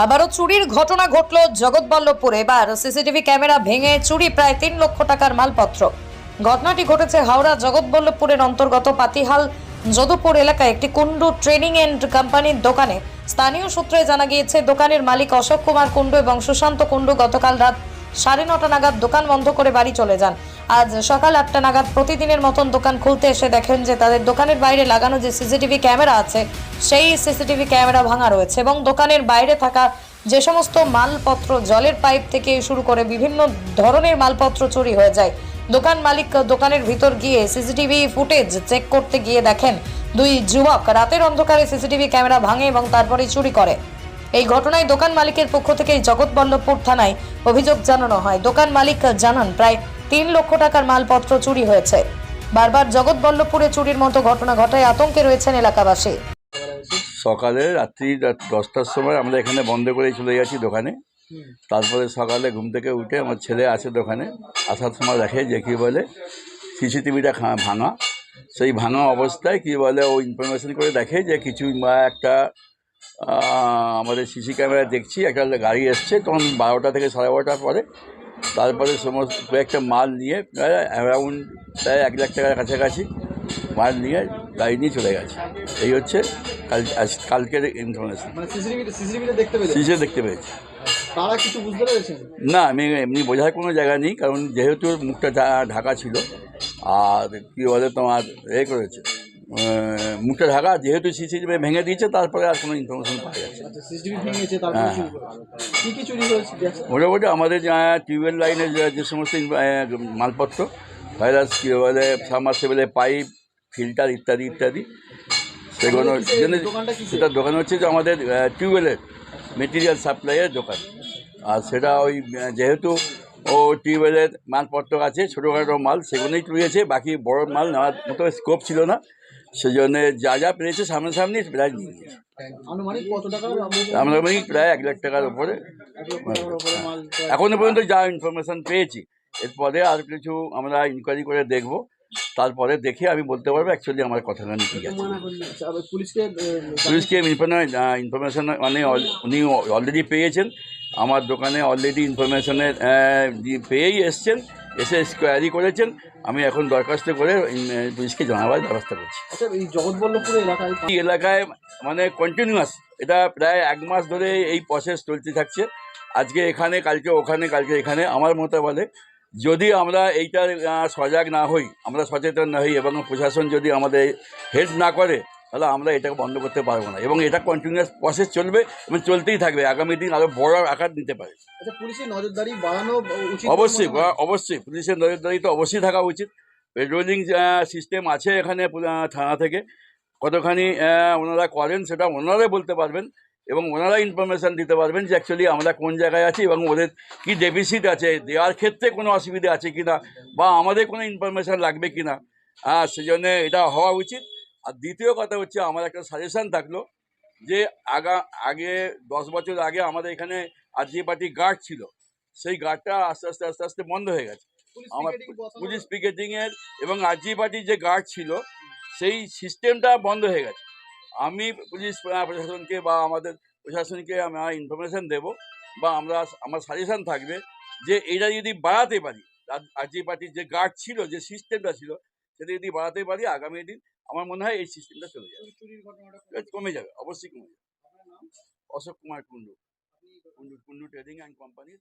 আবারও চুরির ঘটনা ঘটল জগৎবল্লভপুরে। এবার সিসিটিভি ক্যামেরা ভেঙে চুরি প্রায় তিন লক্ষ টাকার মালপত্র। ঘটনাটি ঘটেছে হাওড়া জগৎবল্লভপুরের অন্তর্গত পাতিহাল, যদুপুর এলাকায় একটি কুন্ডু ট্রেনিং এন্ড কোম্পানির দোকানে। স্থানীয় সূত্রে জানা গিয়েছে, দোকানের মালিক অশোক কুমার কুণ্ডু এবং সুশান্ত কুণ্ডু গতকাল রাত সাড়ে নটা নাগাদ দোকান বন্ধ করে বাড়ি চলে যান। আজ সকাল আটটা নাগাদ প্রতিদিনের মতন দোকান খুলতে এসে দেখেন যে তাদের দোকানের বাইরে লাগানো যে সিসিটিভি ক্যামেরা আছে, সেই সিসিটিভি ক্যামেরা ভাঙা রয়েছে এবং দোকানের বাইরে থাকা যে সমস্ত মালপত্র জলের পাইপ থেকে শুরু করে বিভিন্ন ধরনের মালপত্র চুরি হয়ে যায়। দোকান মালিক দোকানের ভিতর গিয়ে সিসিটিভি ফুটেজ চেক করতে গিয়ে দেখেন, দুই যুবক রাতের অন্ধকারে সিসিটিভি ক্যামেরা ভাঙে এবং তারপরে চুরি করে। এই ঘটনায় দোকান মালিকের পক্ষ থেকে জগৎবল্লভপুর থানায় অভিযোগ জানানো হয়। দোকান মালিক জানান, প্রায় তিন লক্ষ টাকার মালপত্র চুরি হয়েছে। বারবার জগৎবল্লভপুরে চুরির মতো ঘটনা ঘটায় আতঙ্কে রয়েছেন এলাকাবাসী। সকালে রাত্রি রাত- দশটার সময় আমরা এখানে বন্ধ করে চলে গেছি দোকানে। তারপরে সকালে ঘুম থেকে উঠে আমার ছেলে আছে দোকানে, আসার সময় দেখে যে কী বলে, সিসিটিভিটা ভাঙা। সেই ভাঙা অবস্থায় কী বলে ও ইনফরমেশন করে দেখে যে কিছু একটা আমাদের সিসি ক্যামেরা দেখছি একটা গাড়ি এসছে তখন বারোটা থেকে সাড়ে বারোটার পরে। তারপরে সমস্ত কয়েকটা মাল নিয়ে প্রায় অ্যারাউন্ড প্রায় এক লাখ টাকার কাছাকাছি মাল নিয়ে গাড়ি নিয়ে চলে গেছে। এই হচ্ছে কাল কালকের ইনফরমেশন মানে সিসে দেখতে পেয়েছি। তারা কিছু বুঝতে পেরেছেন? না আমি এমনি বোঝার কোনো জায়গা নেই কারণ যেহেতু মুখটা ঢাকা ছিল আর কী বলে তোমার এ করেছে। মুখটা ঢাকা যেহেতু সিসিটিভি ভেঙে দিয়েছে তারপরে আর কোনো ইনফরমেশন পাওয়া যাচ্ছে। আচ্ছা হ্যাঁ। মোটামুটি আমাদের টিউবওয়েল লাইনের যে সমস্ত মালপত্র ভাইরাস কী বলে সাবমার্সেবলের পাইপ ফিল্টার ইত্যাদি ইত্যাদি সেগুলো? সেটা দোকান হচ্ছে যে আমাদের টিউবওয়েলের মেটেরিয়াল সাপ্লাইয়ের দোকান আর সেটা ওই যেহেতু ও টিউবওয়েলের মালপত্র আছে ছোটোখাটো মাল সেগুলোই তুলেছে বাকি বড় মাল নেওয়ার মতো স্কোপ ছিল না সেই জন্য যা যা পেরেছে সামনাসামনি প্রায় নিয়ে নিয়েছে। আনুমানিক আমরা মানে প্রায় এক লাখ টাকার উপরে। এখনও পর্যন্ত যা ইনফরমেশন পেয়েছি এরপরে আর কিছু আমরা ইনকোয়ারি করে দেখব। তারপরে দেখে আমি বলতে পারব অ্যাকচুয়ালি আমার কথাটা নিয়ে কী আছে। পুলিশকে ইনফরমেশন মানে উনি অলরেডি পেয়েছেন। আমার দোকানে অলরেডি ইনফরমেশনের পেয়েই এসছেন এসে স্কোয়ারি করেছেন। আমি এখন দরখাস্ত করে পুলিশকে জানাবার ব্যবস্থা করছি। আচ্ছা এই জগৎবল্লভপুর এলাকায় এই এলাকায় মানে কন্টিনিউয়াস এটা প্রায় এক মাস ধরে এই প্রসেস চলতে থাকছে। আজকে এখানে কালকে ওখানে কালকে এখানে আমার মতে বলে যদি আমরা এইটার সজাগ না হই আমরা সচেতন না হই এবং প্রশাসন যদি আমাদের হেল্প না করে তাহলে আমরা এটাকে বন্ধ করতে পারব না। এবং এটা কন্টিনিউয়াস প্রসেস চলবে এবং চলতেই থাকবে। আগামী দিন আরও বড় আকার নিতে পারে। আচ্ছা পুলিশের নজরদারি বাড়ানো অবশ্যই অবশ্যই। পুলিশের নজরদারি তো অবশ্যই থাকা উচিত। পেট্রোলিং সিস্টেম আছে এখানে থানা থেকে। কতখানি ওনারা করেন সেটা ওনারাই বলতে পারবেন এবং ওনারা ইনফরমেশান দিতে পারবেন যে অ্যাকচুয়ালি আমরা কোন জায়গায় আছি এবং ওদের কী ডেফিসিট আছে দেওয়ার ক্ষেত্রে কোনো অসুবিধা আছে কি না বা আমাদের কোনো ইনফরমেশান লাগবে কি না হ্যাঁ সেই জন্যে এটা হওয়া উচিত। আর দ্বিতীয় কথা হচ্ছে আমার একটা সাজেশান থাকল যে আগা আগে দশ বছর আগে আমাদের এখানে আর আরজি পার্টি গার্ড ছিল। সেই গার্ডটা আস্তে আস্তে আস্তে আস্তে বন্ধ হয়ে গেছে। আমার পুলিশ পিকেটিংয়ের এবং আরজি পার্টির যে গার্ড ছিল সেই সিস্টেমটা বন্ধ হয়ে গেছে। আমি পুলিশ প্রশাসনকে বা আমাদের প্রশাসনকে আমরা ইনফরমেশন দেব বা আমরা আমার সাজেশান থাকবে যে এটা যদি বাড়াতে পারি আরজি পার্টির যে গার্ড ছিল যে সিস্টেমটা ছিল সেটা যদি বাড়াতে পারি আগামী দিন আমার মনে হয় এই সিস্টেমটা চলে যাবে। কমে যাবে অবশ্যই কমে যাবে। অশোক কুমার কুন্ডু কুন্ডু কুন্ডু ট্রেডিং অ্যান্ড কোম্পানির